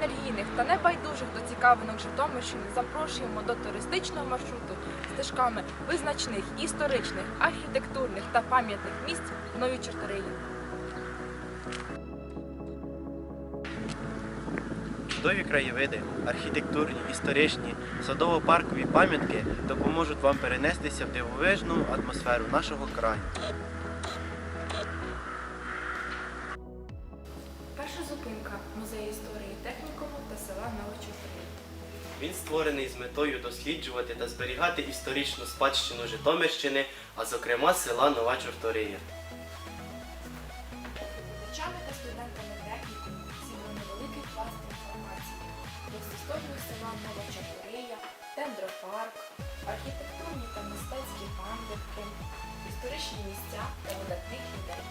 енергійних та небайдужих до цікавинок Житомирщини запрошуємо до туристичного маршруту стежками визначних історичних, архітектурних та пам'ятних місць в Новій Чорториї. Чудові краєвиди, архітектурні, історичні, садово-паркові пам'ятки допоможуть вам перенестися в дивовижну атмосферу нашого краю. Перша зупинка музей історії технікуму та села Новочорториї. Він створений з метою досліджувати та зберігати історичну спадщину Житомирщини, а зокрема села Нова Чортория. Викладачами та студентами технікуму зібрано великий пласт інформації про історію села Нова Чортория, дендропарк, архітектурні та мистецькі пам'ятки, історичні місця та видатних людей.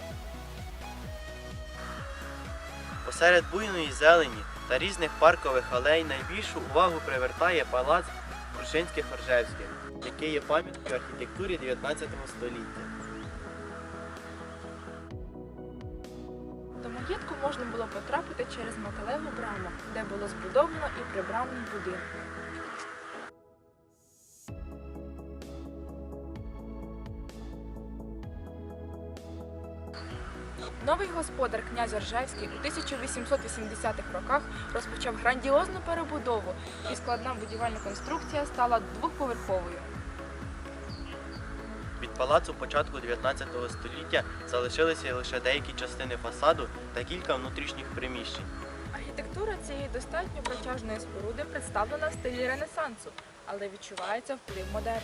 Посеред буйної зелені та різних паркових алей найбільшу увагу привертає палац Крушинських-Оржевських, який є пам'яткою архітектурі 19 століття. До маєтку можна було потрапити через металеву браму, де було збудовано і прибрамний будинок. Новий господар князь Ржевський у 1880-х роках розпочав грандіозну перебудову, і складна будівельна конструкція стала двоповерховою. Від палацу початку 19 століття залишилися лише деякі частини фасаду та кілька внутрішніх приміщень. Архітектура цієї достатньо протяжної споруди представлена в стилі Ренесансу, але відчувається вплив модерну.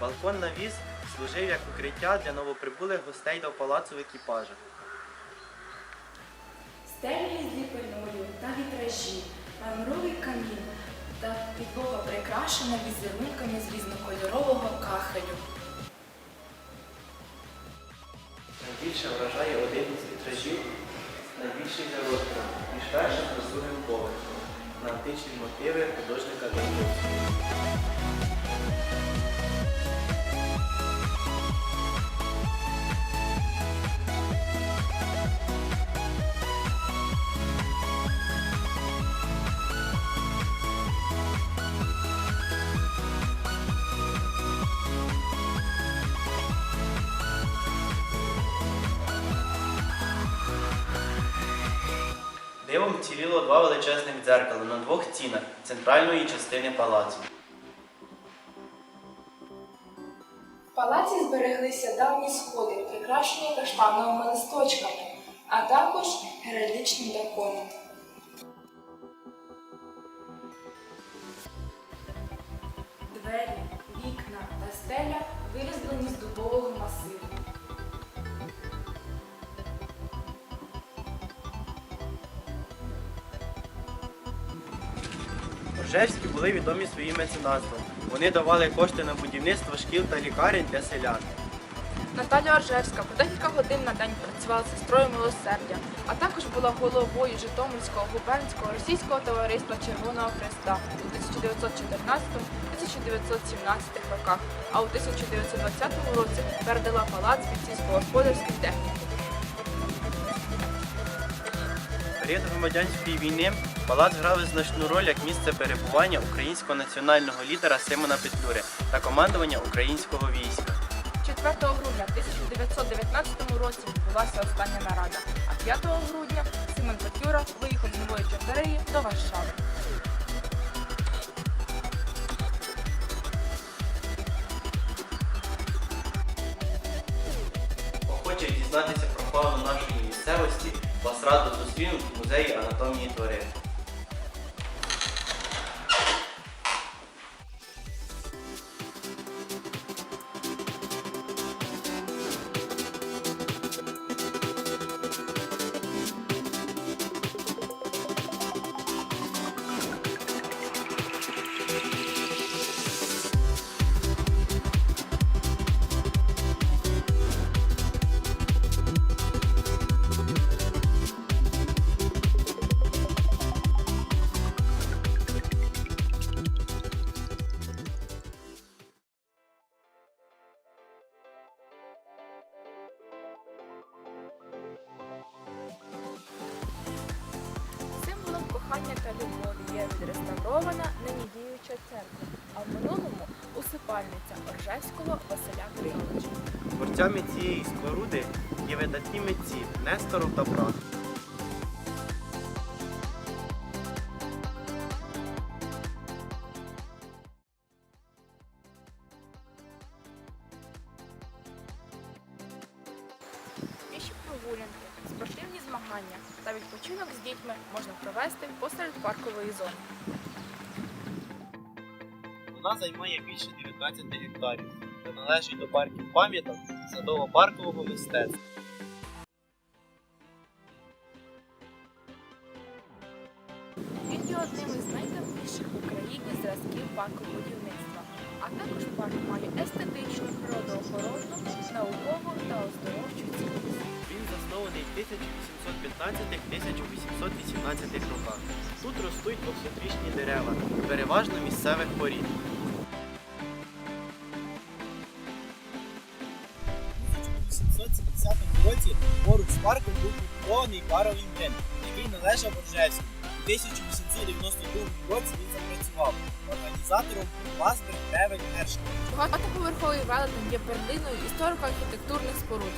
Балкон навіс служив як укриття для новоприбулих гостей до палацу в екіпажах. Стелі з ліпиною та вітражі, мармуровий камін та підлога прикрашена візерунками з різнокольорового кахелю. Найбільше вражає один із вітражів, найбільший за розміром, між першим та другим поверхом, на античні мотиви художника Даниловського. Дивом вціліло два величезних дзеркала на двох стінах центральної частини палацу. В палаці збереглися давні сходи, прикрашені каштановими листочками, а також геральдичним драконом. Двері, вікна та стеля вирізблені з дубового масиву. Ржевські були відомі своїм меценатством. Вони давали кошти на будівництво шкіл та лікарень для селян. Наталя Оржевська по декілька годин на день працювала сестрою милосердя, а також була головою Житомирського губернського російського товариства Червоного Хреста у 1914-1917 роках, а у 1920 році передала палац під сільськогосподарський технікум. Період громадянської війни палац грав значну роль як місце перебування українського національного лідера Симона Петлюри та командування українського війська. 4 грудня 1919 році відбулася остання нарада, а 5 грудня Симон Петлюра виїхав з Нової Чорториї до Варшави. Охочих дізнатися про фауну нашої місцевості вас радо зустрінуть в музеї анатомії тварин. Відреставрована нині діюча церква, а в минулому усипальниця Оржевського Василя Кириловича. Творцями цієї споруди є видатні митці Несторов та Брат. Піші прогулянки, спортивні змагання та відпочинок з дітьми можна провести посеред паркової зони. Вона займає більше 19 гектарів та належить до парків пам'яток садово-паркового мистецтва. Він є одним із найдавніших в Україні зразків паркобудівництва, а також парк має естетичну, природоохоронну, наукову та оздоровчу цінність. Він заснований в 1815-1818 роках. Тут ростуть 200-річні дерева, переважно місцевих порід. У 1870 році поруч з парком був побудований паровий млин, який належав Боржевському. У 1892 році він запрацював організатором Ласберг Ревель Гершка. Багатоповерховий велетень є перлиною історико-архітектурних споруд.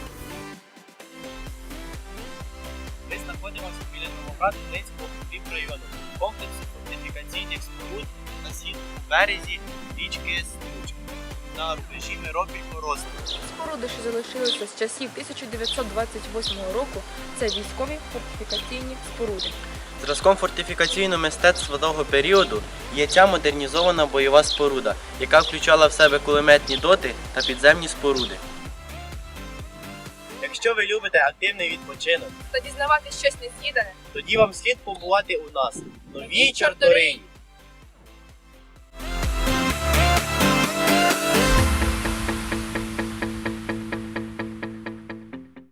Ми знаходимося біля Новоград-Волинського укріпрайону, комплексу фортифікаційних споруд на східному березі річки Случ на рубежі Миропіль Коростова. Споруди, що залишилися з часів 1928 року, це військові фортифікаційні споруди. Зразком фортифікаційного мистецтва того періоду є ця модернізована бойова споруда, яка включала в себе кулеметні доти та підземні споруди. Якщо ви любите активний відпочинок, Та дізнавати щось незвідане. тоді вам слід побувати у нас новій. Чорторині.